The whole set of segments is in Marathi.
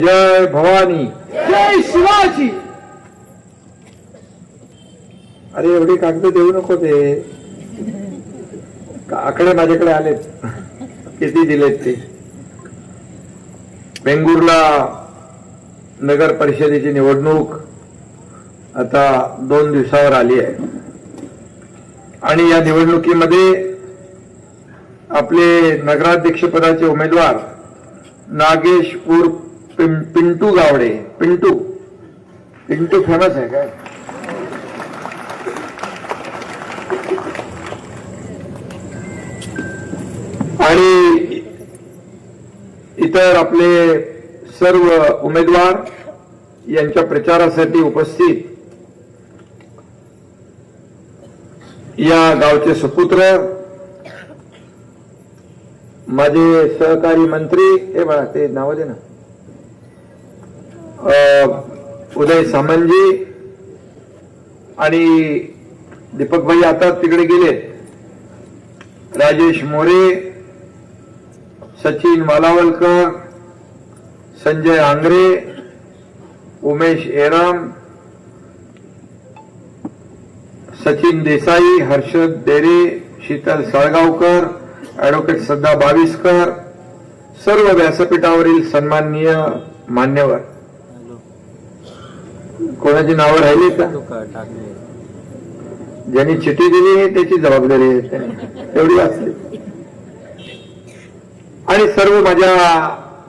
जय भवानी। जय शिवाजी। अरे एवढी कागद देऊ नको ते. आकडे माझ्याकडे आलेत. किती दिलेत ते? बेंगुरला नगर परिषदेची निवडणूक आता दोन दिवसावर आली आहे. आणि या निवडणुकीमध्ये आपले नगराध्यक्ष पदाचे उमेदवार नागेश उर्फ पिं- पिंटू गावडे पिंटू. पिंटू फेमस आहे काय? आणि इतर आपले सर्व उमेदवार यांच्या प्रचारासाठी उपस्थित या गावचे सुपुत्र माझे सहकारी मंत्री हे बघा ते नाव दे ना. उदय सामंजी आणि दीपकभाई आता तिकडे गेलेत राजेश मोरे सचिन मालावलकर संजय आंग्रे उमेश एराम सचिन देसाई हर्षद डेरे शीतल साळगावकर ऍडव्होकेट सद्दा बावीसकर सर्व व्यासपीठावरील सन्माननीय मान्यवर. कोणाची नावं राहिली का? ज्यांनी चिठी दिली आहे त्याची जबाबदारी आहे. एवढी वाचली. आणि सर्व माझ्या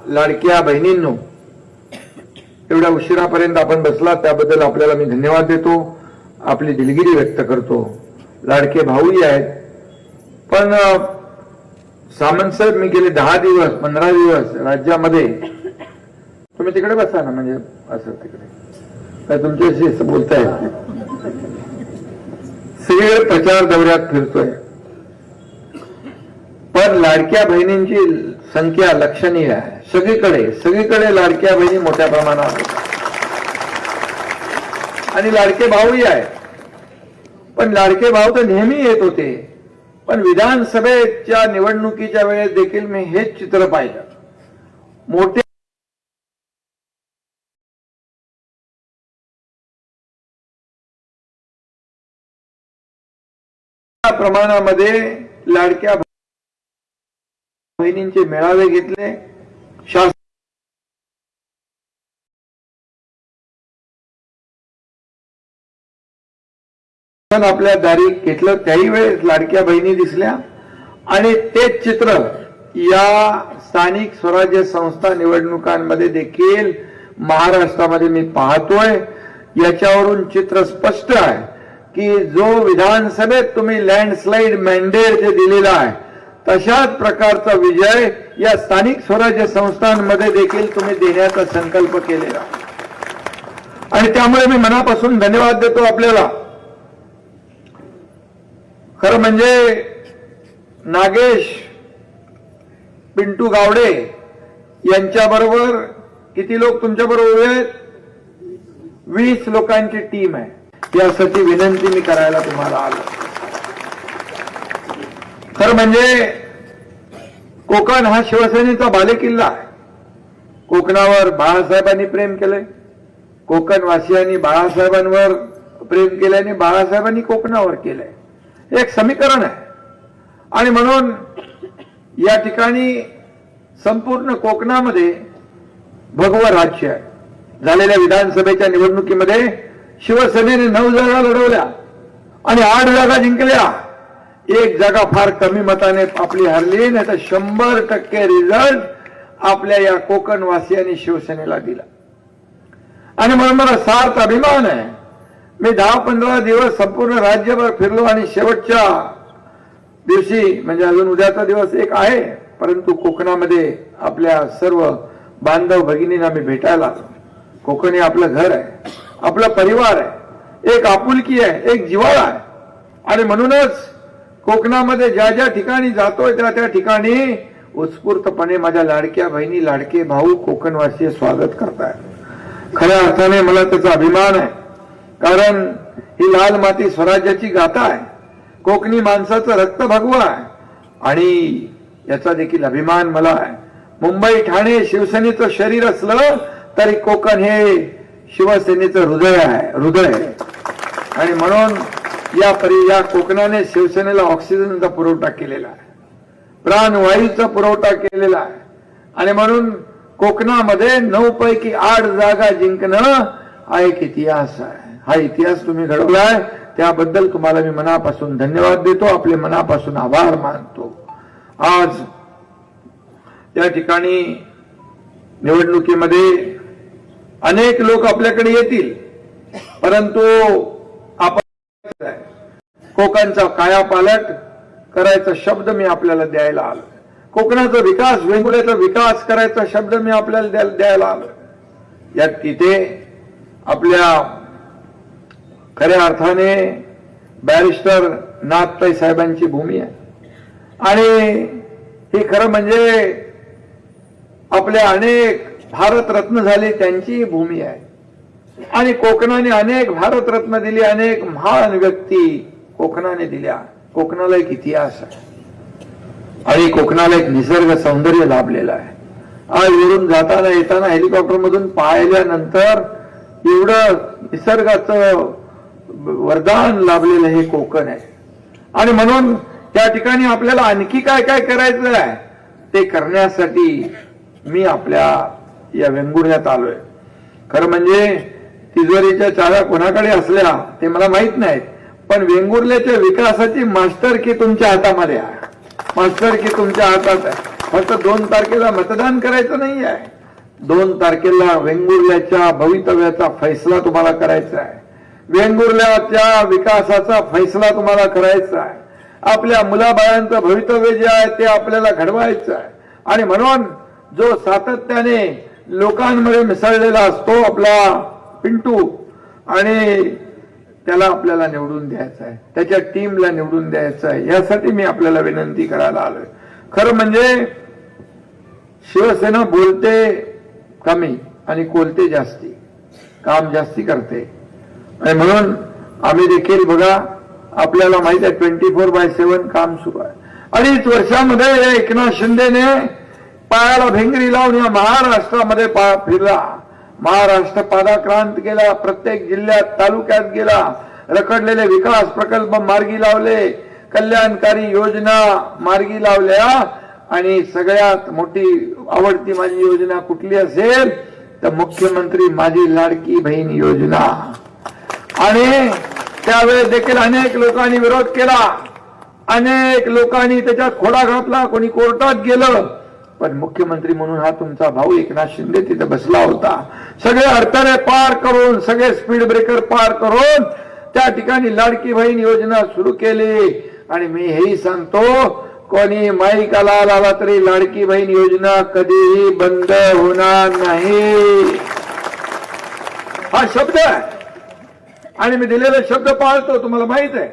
लाडक्या बहिणींनो एवढ्या उशिरापर्यंत आपण बसला त्याबद्दल आपल्याला मी धन्यवाद देतो. आपली दिलगिरी व्यक्त करतो. लाडके भाऊही आहेत. पण सामंत साहेब मी गेले दहा दिवस पंधरा दिवस राज्यामध्ये तुम्ही तिकडे बसा ना म्हणजे असं तिकडे. काय तुमच्याशी बोलता येत सगळे प्रचार दौऱ्यात फिरतोय. पण लाडक्या बहिणींची संख्या लक्षणीय आहे. सगळीकडे सगळीकडे लाडक्या बहिणी मोठ्या प्रमाणात आहेत. आणि लाडके भाऊही आहेत. पण लाडके भाऊ तर नेहमी येत होते. पण विधानसभेच्या निवडणुकीच्या वेळेस देखील मी हेच चित्र पाहिलं. मोठे प्रमाणामध्ये लाडक्या बहिणींचे मेळावे घेतले. शासन आपल्या दारी घेतलं. त्याही वेळेस लाडक्या बहिणी दिसल्या. आणि तेच चित्र या स्थानिक स्वराज्य संस्था निवडणुकांमध्ये देखील महाराष्ट्रामध्ये मी पाहतोय. याच्यावरून चित्र स्पष्ट आहे. की जो विधानसभेत तुम्ही लँडस्लाईड मॅन्डेट जे दिलेला आहे तशाच प्रकारचा विजय या स्थानिक स्वराज्य संस्थांमध्ये देखील तुम्ही देण्याचा संकल्प केलेला आणि त्यामुळे मी मनापासून धन्यवाद देतो आपल्याला. खरं म्हणजे नागेश पिंटू गावडे यांच्याबरोबर किती लोक तुमच्या बरोबर उभे आहेत? वीस लोकांची टीम आहे. यासाठी विनंती मी करायला तुम्हाला आलो. खरं म्हणजे कोकण हा शिवसेनेचा बालेकिल्ला आहे. कोकणावर बाळासाहेबांनी प्रेम केलंय. कोकणवासियांनी बाळासाहेबांवर प्रेम केल्याने बाळासाहेबांनी कोकणावर केलंय. एक समीकरण आहे. आणि म्हणून या ठिकाणी संपूर्ण कोकणामध्ये भगव राज्य आहे. झालेल्या विधानसभेच्या निवडणुकीमध्ये शिवसेनेने नऊ जागा लढवल्या आणि आठ जागा जिंकल्या. एक जागा फार कमी मताने आपली हरली नाही तर शंभर टक्के रिझल्ट आपल्या या कोकणवासियांनी शिवसेनेला दिला. आणि म्हणून मला सार्थ अभिमान आहे. मी दहा पंधरा दिवस संपूर्ण राज्यभर फिरलो आणि शेवटच्या दिवशी म्हणजे अजून उद्याचा दिवस एक आहे परंतु कोकणामध्ये आपल्या सर्व बांधव भगिनींना मी भेटायला कोकण हे आपलं घर आहे. आपला परिवार आहे एक आपुलकी आहे एक जिव्हाळा आहे. आणि म्हणूनच कोकणामध्ये ज्या ज्या ठिकाणी जातोय त्या त्या ठिकाणी उत्स्फूर्तपणे माझ्या लाडक्या बहिणी लाडके भाऊ कोकणवासीय स्वागत करतायत. खऱ्या अर्थाने मला त्याचा अभिमान आहे. कारण ही लाल माती स्वराज्याची गाथा आहे. कोकणी माणसाचं रक्त भगवा आहे. आणि याचा देखील अभिमान मला आहे. मुंबई ठाणे शिवसेनेचं शरीर असलं तरी कोकण हे शिवसेनेचं हृदय आहे हृदय आहे. आणि म्हणून या परि या कोकणाने शिवसेनेला ऑक्सिजनचा पुरवठा केलेला आहे. प्राणवायूचा पुरवठा केलेला आहे. आणि म्हणून कोकणामध्ये नऊ पैकी आठ जागा जिंकणं हा एक इतिहास आहे. हा इतिहास तुम्ही घडवलाय. त्याबद्दल तुम्हाला मी मनापासून धन्यवाद देतो. आपले मनापासून आभार मानतो. आज त्या ठिकाणी निवडणुकीमध्ये अनेक लोक आपल्याकडे येतील परंतु आपण कोकणचा कायापालट करायचा शब्द मी आपल्याला द्यायला आलो. कोकणाचा विकास वेंगुर्ल्याचा विकास करायचा शब्द मी आपल्याला द्यायला द्यायला आलो. यात तिथे आपल्या खऱ्या अर्थाने बॅरिस्टर नाथताई साहेबांची भूमी आहे. आणि हे खरं म्हणजे आपल्या अनेक भारतरत्न झाले त्यांची भूमी आहे. आणि कोकणाने अनेक भारतरत्न दिली अनेक महान व्यक्ती कोकणाने दिल्या. कोकणाला एक इतिहास आहे. आणि कोकणाला एक निसर्ग सौंदर्य लाभलेलं आहे. आज वरून जाताना येताना हेलिकॉप्टर मधून पाहिल्यानंतर एवढं निसर्गाचं वरदान लाभलेलं हे कोकण आहे. आणि म्हणून त्या ठिकाणी आपल्याला आणखी काय काय करायचं आहे ते करण्यासाठी मी आपल्या या वेंगुर्ल्यात आलोय. खरं म्हणजे तिजोरीच्या चाव्या कोणाकडे असल्या ते मला माहीत नाहीत. पण वेंगुर्ल्याच्या विकासाची मास्टर की तुमच्या हातामध्ये आहे. मास्टर की तुमच्या हातात आहे. फक्त दोन तारखेला मतदान करायचं नाही आहे. दोन तारखेला वेंगुर्ल्याच्या भवितव्याचा फैसला तुम्हाला करायचा आहे. वेंगुर्ल्याच्या विकासाचा फैसला तुम्हाला करायचा आहे. आपल्या मुलाबाळांचं भवितव्य जे आहे ते आपल्याला घडवायचं आहे. आणि म्हणून जो सातत्याने लोकांमध्ये मिसळलेला असतो आपला पिंटू आणि त्याला आपल्याला निवडून द्यायचं आहे. त्याच्या टीमला निवडून द्यायचं आहे. यासाठी मी आपल्याला विनंती करायला आलोय. खरं म्हणजे शिवसेना बोलते कमी आणि कोलते जास्ती. काम जास्ती करते. आणि म्हणून आम्ही देखील बघा आपल्याला माहीत आहे ट्वेंटी फोर बाय सेव्हन काम सुरू आहे. अडीच वर्षामध्ये एकनाथ शिंदेने पायाला भेंगरी लावून या महाराष्ट्रामध्ये पा फिरला. महाराष्ट्र पादाक्रांत केला प्रत्येक जिल्ह्यात तालुक्यात गेला. रखडलेले विकास प्रकल्प मार्गी लावले. कल्याणकारी योजना मार्गी लावल्या. आणि सगळ्यात मोठी आवडती माझी योजना कुठली असेल? तर मुख्यमंत्री माझी लाडकी बहीण योजना. आणि त्यावेळेस देखील अनेक लोकांनी विरोध केला. अनेक लोकांनी त्याच्यात खोडा घातला. कोणी कोर्टात गेलं. पण मुख्यमंत्री म्हणून हा तुमचा भाऊ एकनाथ शिंदे तिथे बसला होता. सगळे अडथळे पार करून सगळे स्पीड ब्रेकर पार करून त्या ठिकाणी लाडकी बहीण योजना सुरू केली. आणि मी हेही सांगतो कोणी माईकाला आला तरी लाडकी बहीण योजना कधीही बंद होणार नाही. हा शब्द आहे. आणि मी दिलेले शब्द पाळतो तुम्हाला माहीत आहे.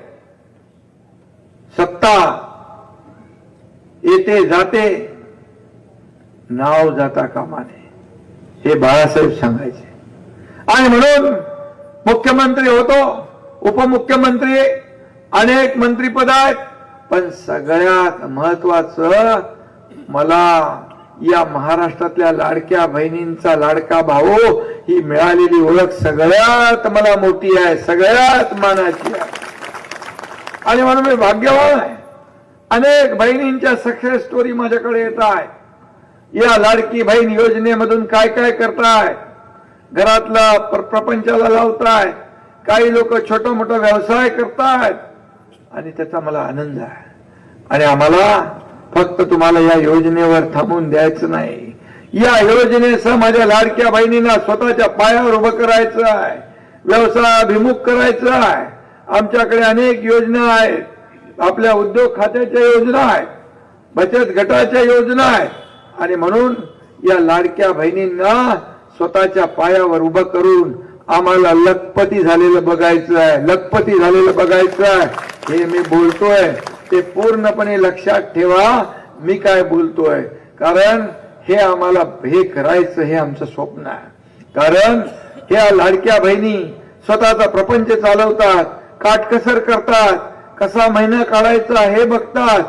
सत्ता येते जाते. नाव जाता कामा नये हे बाळासाहेब सांगायचे. आणि म्हणून मुख्यमंत्री होतो उपमुख्यमंत्री अनेक मंत्रीपद आहेत पण सगळ्यात महत्वाचं मला या महाराष्ट्रातल्या लाडक्या बहिणींचा लाडका भाऊ ही मिळालेली ओळख सगळ्यात मला मोठी आहे सगळ्यात मानाची आहे. आणि म्हणून मी भाग्यवान आहे. अनेक बहिणींच्या सक्सेस स्टोरी माझ्याकडे येत आहे या लाडकी बहीण योजनेमधून काय काय करताय? घरातला प्र- प्रपंचाला लावताय. काही लोक छोटा मोठा व्यवसाय करतायत आणि त्याचा मला आनंद आहे. आणि आम्हाला फक्त तुम्हाला या योजनेवर थांबून द्यायचं नाही. या योजनेसह माझ्या लाडक्या बहिणींना स्वतःच्या पायावर उभं करायचं आहे. व्यवसायाभिमुख करायचं आहे. आमच्याकडे अनेक योजना आहेत. आपल्या उद्योग खात्याच्या योजना आहेत. बचत गटाच्या योजना आहेत. आणि म्हणून या लाडक्या बहिणींना स्वतःच्या पायावर उभं करून आम्हाला लखपती झालेलं बघायचं आहे लखपती झालेलं बघायचं आहे. हे मी बोलतोय ते पूर्णपणे लक्षात ठेवा. मी काय बोलतोय? कारण हे आम्हाला हे करायचं हे आमचं स्वप्न आहे. कारण ह्या लाडक्या बहिणी स्वतःचा प्रपंच चालवतात काटकसर करतात. कसा महिना काढायचा हे बघतात.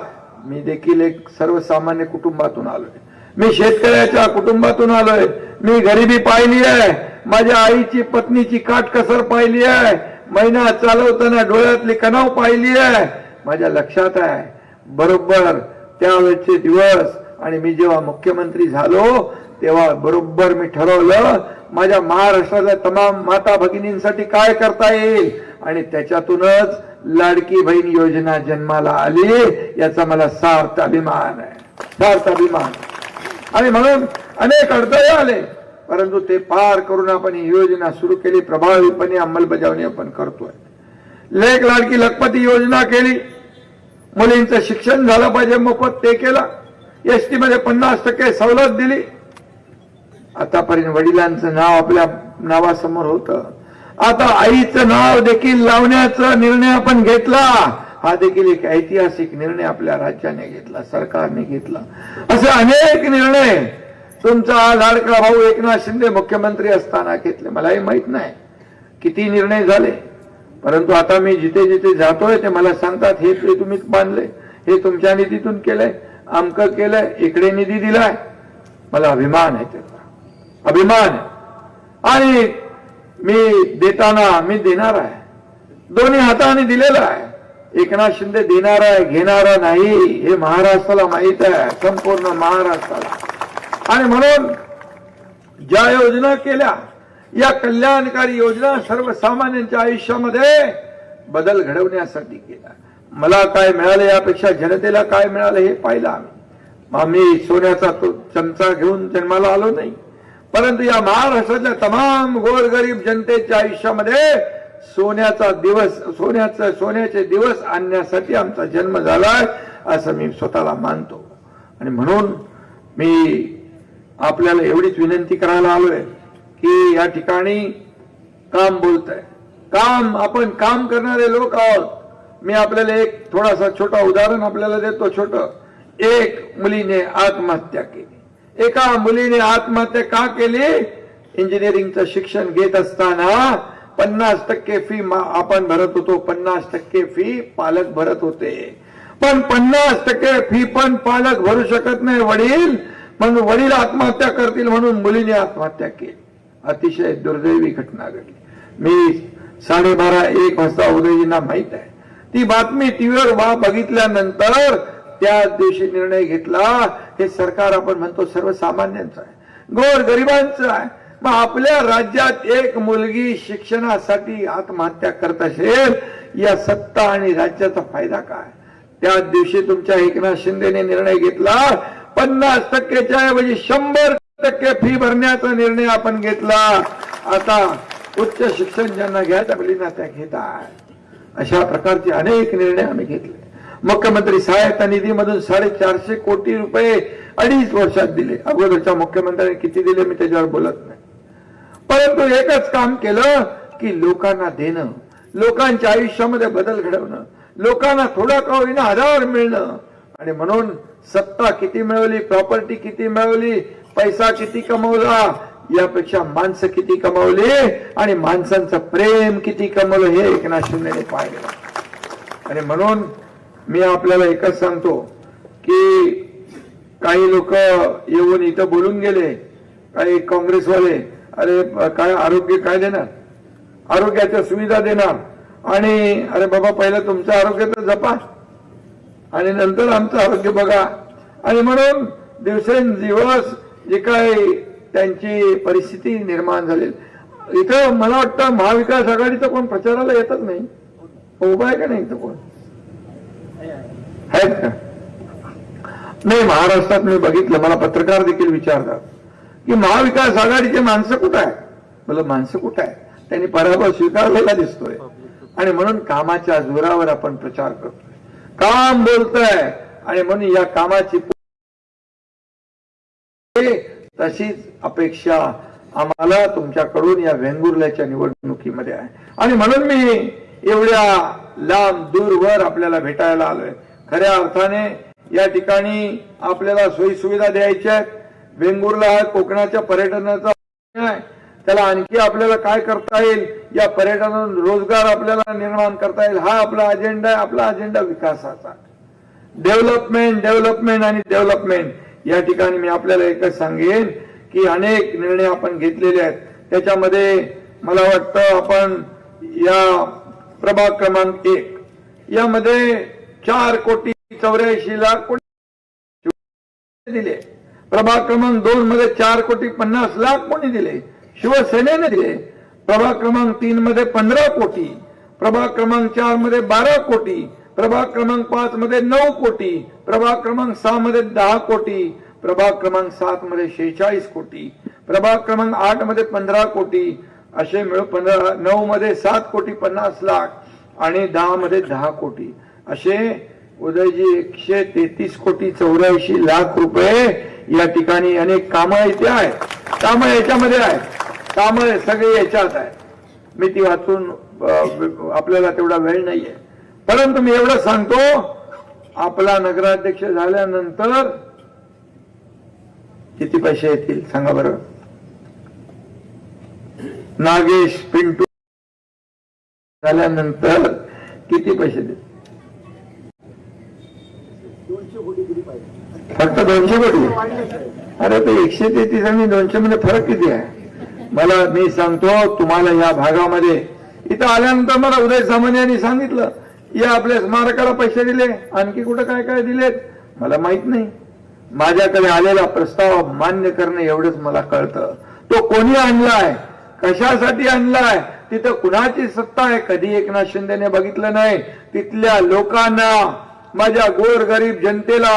मी देखील एक सर्वसामान्य कुटुंबातून आलोय. मी शेतकऱ्याच्या कुटुंबातून आलोय. मी गरिबी पाहिली आहे. माझ्या आईची पत्नीची काटकसर पाहिली आहे. महिना चालवताना डोळ्यातली कणाव पाहिली आहे. माझ्या लक्षात आहे. बरोबर त्यावेळेचे दिवस आणि मी जेव्हा मुख्यमंत्री झालो तेव्हा बरोबर मी ठरवलं माझ्या महाराष्ट्रातल्या तमाम माता भगिनींसाठी काय करता येईल? आणि त्याच्यातूनच लाडकी बहीण योजना जन्माला आली याचा मला सार्थ अभिमान आहे. सार्थ अभिमान. आणि म्हणून अनेक अडथळे आले. परंतु ते पार करून आपण ही योजना सुरू केली. प्रभावीपणे अंमलबजावणी आपण करतोय. लेख लाडकी लखपती योजना केली. मुलींचं शिक्षण झालं पाहिजे. मोफत ते केलं. एसटी मध्ये पन्नास टक्के सवलत दिली. आतापर्यंत वडिलांचं नाव आपल्या नावासमोर होतं. आता आईचं नाव देखील लावण्याचा निर्णय आपण घेतला. हा देखील एक ऐतिहासिक निर्णय आपल्या राज्याने घेतला सरकारने घेतला. असे अनेक निर्णय तुमचा लाडका भाऊ एकनाथ शिंदे मुख्यमंत्री असताना घेतले. मलाही माहीत नाही किती निर्णय झाले. परंतु आता मी जिथे जिथे जातोय ते मला सांगतात हे ते तुम्हीच बांधले. हे तुमच्या निधीतून केलंय. अमक केलंय. इकडे निधी दिलाय. मला अभिमान आहे त्याचा अभिमान आहे. आणि मी देताना मी देणार आहे. दोन्ही हाताने दिलेला आहे. एकनाथ शिंदे देणारा आहे घेणारा नाही हे महाराष्ट्राला माहीत आहे संपूर्ण महाराष्ट्राला. आणि म्हणून ज्या योजना केल्या या कल्याणकारी योजना सर्वसामान्यांच्या आयुष्यामध्ये बदल घडवण्यासाठी केला मला काय मिळालं यापेक्षा जनतेला काय मिळालं हे पाहिलं आम्ही. आम्ही सोन्याचा तो चमचा घेऊन जन्माला आलो नाही. परंतु या महाराष्ट्रातल्या तमाम गोरगरीब जनतेच्या आयुष्यामध्ये सोन्याचा दिवस सोन्याचा सोन्याचे दिवस आणण्यासाठी आमचा जन्म झालाय असं मी स्वतःला मानतो. आणि म्हणून मी आपल्याला एवढीच विनंती करायला आलोय की या ठिकाणी काम बोलत आहे काम आपण काम करणारे लोक आहोत. मी आपल्याला एक थोडासा छोटा उदाहरण आपल्याला देतो छोट. एक मुलीने आत्महत्या केली. एका मुलीने आत्महत्या का केली? इंजिनिअरिंगचं शिक्षण घेत असताना पन्नास टक्के फी आपण भरत होतो पन्नास टक्के फी पालक भरत होते. पण पन्नास टक्के फी पण पालक भरू शकत नाही वडील. म्हणून वडील आत्महत्या करतील म्हणून मुलीने आत्महत्या केली. अतिशय दुर्दैवी घटना घडली. मी साडेबारा एक वाजता उदयजींना माहीत आहे. ती बातमी टीव्हीवर वा बघितल्यानंतर त्या दिवशी निर्णय घेतला. हे सरकार आपण म्हणतो सर्वसामान्यांचं आहे. गोर गरिबांचं आहे. मग आपल्या राज्यात एक मुलगी शिक्षणासाठी आत्महत्या करत असेल या सत्ता आणि राज्याचा फायदा काय? त्या दिवशी तुमच्या एकनाथ शिंदेने निर्णय घेतला पन्नास टक्केच्या ऐवजी शंभर टक्के फी भरण्याचा निर्णय आपण घेतला. आता उच्च शिक्षण ज्यांना घ्यायचं मुलींना त्या घेतात. अशा प्रकारचे अनेक निर्णय आम्ही घेतले. मुख्यमंत्री सहायता निधीमधून साडेचारशे कोटी रुपये अडीच वर्षात दिले. अगोदरच्या मुख्यमंत्र्यांनी किती दिले मी त्याच्यावर बोलत नाही. परंतु एकच काम केलं की लोकांना देणं. लोकांच्या आयुष्यामध्ये बदल घडवणं. लोकांना थोडा का होईना आधार मिळणं. आणि म्हणून सत्ता किती मिळवली प्रॉपर्टी किती मिळवली पैसा किती कमवला यापेक्षा माणसं किती कमावली आणि माणसांचं प्रेम किती कमवलं हे एकनाथ शिंदेने पाहिलं. आणि म्हणून मी आपल्याला एकच सांगतो की काही लोक येऊन इथं बोलून गेले काही काँग्रेसवाले अरे काय आरोग्य काय देणार? आरोग्याच्या सुविधा देणार. आणि अरे बाबा पहिलं तुमचं आरोग्य तर जपा आणि नंतर आमचं आरोग्य बघा. आणि म्हणून दिवसेंदिवस जे काय त्यांची परिस्थिती निर्माण झालेली. इथं मला वाटतं महाविकास आघाडीचं कोण प्रचाराला येतच नाही. उभा आहे का नाही इथं कोण? आहेत का? नाही महाराष्ट्रात मी बघितलं. मला पत्रकार देखील विचारतात. की महाविकास आघाडीचे माणसं कुठं आहे मला माणसं कुठं आहे त्यांनी पराभव स्वीकारलेला दिसतोय. आणि म्हणून कामाच्या जोरावर आपण प्रचार करतोय. काम बोलतोय. आणि म्हणून या कामाची तशीच अपेक्षा आम्हाला तुमच्याकडून या वेंगुर्ल्याच्या निवडणुकीमध्ये आहे. आणि म्हणून मी एवढ्या लांब दूरवर आपल्याला भेटायला आलोय. खऱ्या अर्थाने या ठिकाणी आपल्याला सोयी सुविधा द्यायच्या आहेत. वेंगुर्ला हा कोकणाच्या पर्यटनाचा त्याला आणखी आपल्याला काय करता येईल? या पर्यटनातून रोजगार आपल्याला निर्माण करता येईल. हा आपला अजेंडा आहे आपला अजेंडा विकासाचा. डेव्हलपमेंट डेव्हलपमेंट आणि डेव्हलपमेंट या ठिकाणी मी आपल्याला एकच सांगेन की अनेक निर्णय आपण घेतलेले आहेत. त्याच्यामध्ये मला वाटतं आपण या प्रभाग क्रमांक एक. यामध्ये चार कोटी चौऱ्याऐंशी लाख कोटी दिले. प्रभाग क्रमांक दोन मध्ये चार कोटी पन्नास लाख कोणी दिले? शिवसेनेने दिले. प्रभाग क्रमांक तीन मध्ये पंधरा कोटी. प्रभाग क्रमांक चारमध्ये बारा कोटी. प्रभाग क्रमांक पाच मध्ये नऊ कोटी. प्रभाग क्रमांक सहा मध्ये दहा कोटी. प्रभाग क्रमांक सात मध्ये शेहेचाळीस कोटी. प्रभाग क्रमांक आठमध्ये पंधरा कोटी. असे मिळून पंधरा नऊ मध्ये सात कोटी पन्नास लाख आणि दहा मध्ये दहा कोटी. असे उदयजी एकशे तेहतीस कोटी चौऱ्याऐंशी लाख रुपये या ठिकाणी अनेक कामं इथे आहेत. कामं याच्यामध्ये आहेत. कामं सगळे याच्यात आहेत. मी ती वाचून आपल्याला तेवढा वेळ नाहीये. परंतु मी एवढं सांगतो आपला नगराध्यक्ष झाल्यानंतर किती पैसे येतील सांगा बरं? नागेश पिंटू झाल्यानंतर किती पैसे देतील? फक्त दोनशे कोटी? अरे ते एकशे तेहतीस आणि दोनशे मध्ये फरक किती आहे? मला मी सांगतो तुम्हाला या भागामध्ये इथं आल्यानंतर मला उदय सामान्य यांनी सांगितलं या आपल्या स्मारकाला पैसे दिले आणखी कुठं काय काय दिलेत? मला माहीत नाही. माझ्याकडे आलेला प्रस्ताव मान्य करणे एवढंच मला कळतं. तो कोणी आणलाय? कशासाठी आणलाय? तिथं कुणाची सत्ता आहे? कधी एकनाथ शिंदेने बघितलं नाही. तिथल्या लोकांना माझ्या गोर गरीब जनतेला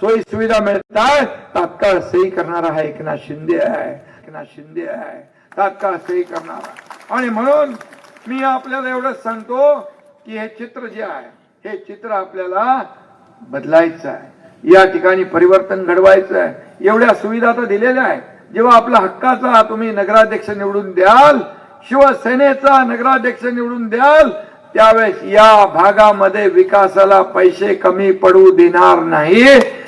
सोयी सुविधा मिळतात तात्काळ सही करणारा हा एकनाथ शिंदे आहे. एकनाथ शिंदे आहे. तात्काळ सही करणारा. आणि म्हणून मी आपल्याला एवढंच सांगतो की हे चित्र जे आहे हे चित्र आपल्याला बदलायचं आहे. या ठिकाणी परिवर्तन घडवायचं आहे. एवढ्या सुविधा तर दिलेल्या आहेत. जेव्हा आपला हक्काचा तुम्ही नगराध्यक्ष निवडून द्याल शिवसेनेचा नगराध्यक्ष निवडून द्याल त्यावेळेस या भागामध्ये विकासाला पैसे कमी पडू देणार नाही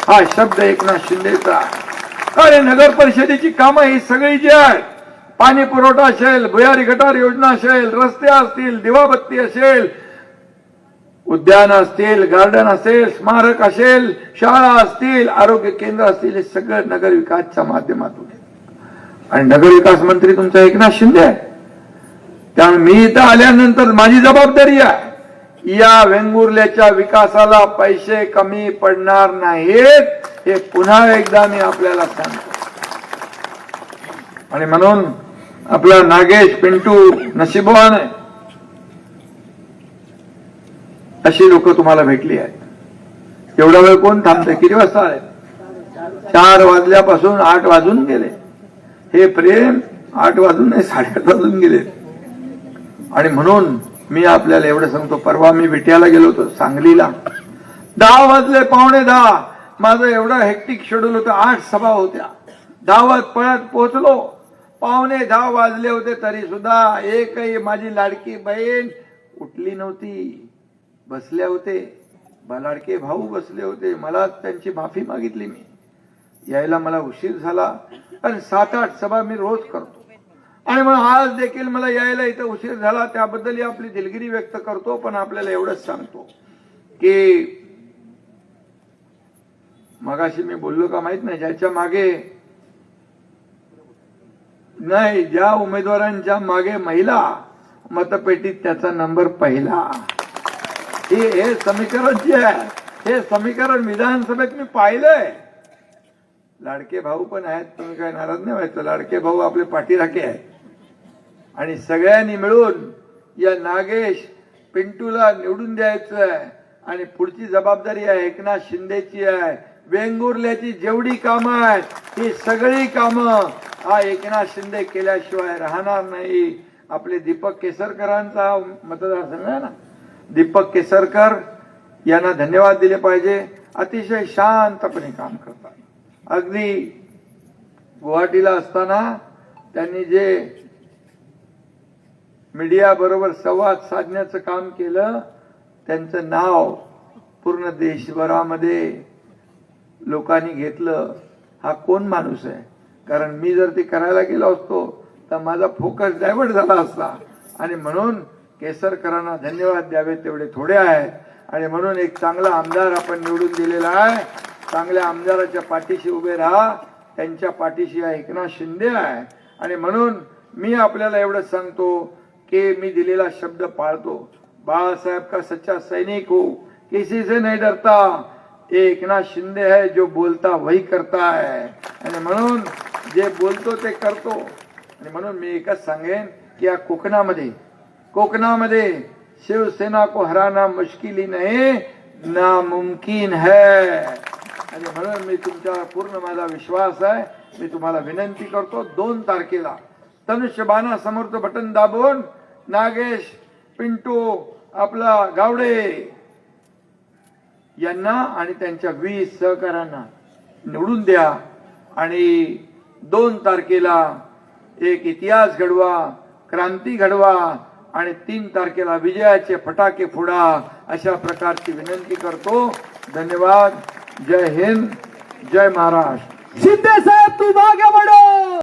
हा शब्द एकनाथ शिंदेचा अरे नगर परिषदेची कामं ही सगळी जी आहेत पाणी पुरवठा असेल भुयारी गटार योजना असेल रस्ते असतील दिवाबत्ती असेल उद्यान असतील गार्डन असेल स्मारक असेल शाळा असतील आरोग्य केंद्र असतील हे सगळं नगर विकासच्या माध्यमातून. आणि नगर विकास मंत्री तुमचा एकनाथ शिंदे आहे. त्यामुळे मी इथं आल्यानंतर माझी जबाबदारी आहे. या वेंगुर्ल्याच्या विकासाला पैसे कमी पडणार नाहीत हे पुन्हा एकदा मी आपल्याला सांगतो. आणि म्हणून आपला नागेश पिंटू नशिबवान आहे. अशी लोक तुम्हाला भेटली आहेत. एवढा वेळ कोण थांबते? किती वाजता आहे चार वाजल्यापासून आठ वाजून गेले. हे प्रेम आठ वाजून नाही साडेआठ वाजून गेले. आणि म्हणून मी आपल्याला एवढं सांगतो परवा मी विट्याला गेलो होतो सांगलीला. दहा वाजले पावणे दहा. माझं एवढं हेक्टिक शेड्यूल होतं आठ सभा होत्या. धावत पळत पोहोचलो. पावणे दहा वाजले होते तरी सुद्धा एकही माझी लाडकी बहीण उठली नव्हती. बसले होते. लाडके भाऊ बसले होते. मला त्यांची माफी मागितली मी. यायला मला उशीर झाला. कारण सात आठ सभा मी रोज करतो. आणि मग आज देखील मला यायला इथं उशीर झाला. त्याबद्दल आपली दिलगिरी व्यक्त करतो पण आपल्याला एवढंच सांगतो की मगाशी मी बोललो का माहीत नाही ज्याच्या मागे नाही ज्या उमेदवारांच्या मागे महिला मतपेटीत त्याचा नंबर पहिला. हे हे समीकरण जे आहे हे समीकरण विधानसभेत मी पाहिलंय. लाडके भाऊ पण आहेत तुम्ही काय नाराज नाही व्हायचं. लाडके भाऊ आपले पाठीराखे आहेत. आणि सगळ्यांनी मिळून या नागेश पिंटूला निवडून द्यायचं आहे. आणि पुढची जबाबदारी आहे एकनाथ शिंदेची आहे. वेंगुर्ल्याची जेवढी कामं आहेत ही सगळी कामं हा एकनाथ शिंदे केल्याशिवाय राहणार नाही. आपले दीपक केसरकरांचा हा मतदारसंघ आहे ना? दीपक केसरकर यांना धन्यवाद दिले पाहिजे. अतिशय शांतपणे काम करतात. अगदी गुवाहाटीला असताना त्यांनी जे मीडियाबरोबर संवाद साधण्याचं काम केलं. त्यांचं नाव पूर्ण देशभरामध्ये लोकांनी घेतलं. हा कोण माणूस आहे? कारण मी जर ते करायला गेलो असतो तर माझा फोकस डायव्हर्ट झाला असता. आणि म्हणून केसरकरांना धन्यवाद द्यावे तेवढे थोडे आहेत. आणि म्हणून एक चांगला आमदार आपण निवडून दिलेला आहे. चांगल्या आमदाराच्या पाठीशी उभे राहा. त्यांच्या पाठीशी हा एकनाथ शिंदे आहे. आणि म्हणून मी आपल्याला एवढं सांगतो की मी दिलेला शब्द पाळतो. बाळासाहेब का सच्चा सैनिक हो? किसी से नाही डरता. एकनाथ शिंदे है जो बोलता वही करता है. आणि म्हणून जे बोलतो ते करतो. आणि म्हणून मी एकच सांगेन की या कोकणामध्ये कोकणामध्ये शिवसेना को हराना मुश्किली नाही नामुमकिन है. आणि म्हणून मी तुमच्यावर पूर्ण माझा विश्वास आहे. मी तुम्हाला विनंती करतो दोन तारखेला धनुष्य बाणा समोरचं बटन दाबून नागेश पिंटू आपला गावडे यांना आणि त्यांच्या वीस सहकाऱ्यांना निवडून द्या. आणि दोन तारखेला एक इतिहास घडवा क्रांती घडवा आणि तीन तारखेला विजयाचे फटाके फोडा अशा प्रकारची विनंती करतो. धन्यवाद. जय हिंद. जय महाराष्ट्र. शिंदे साहेब तू मागे बढ़ो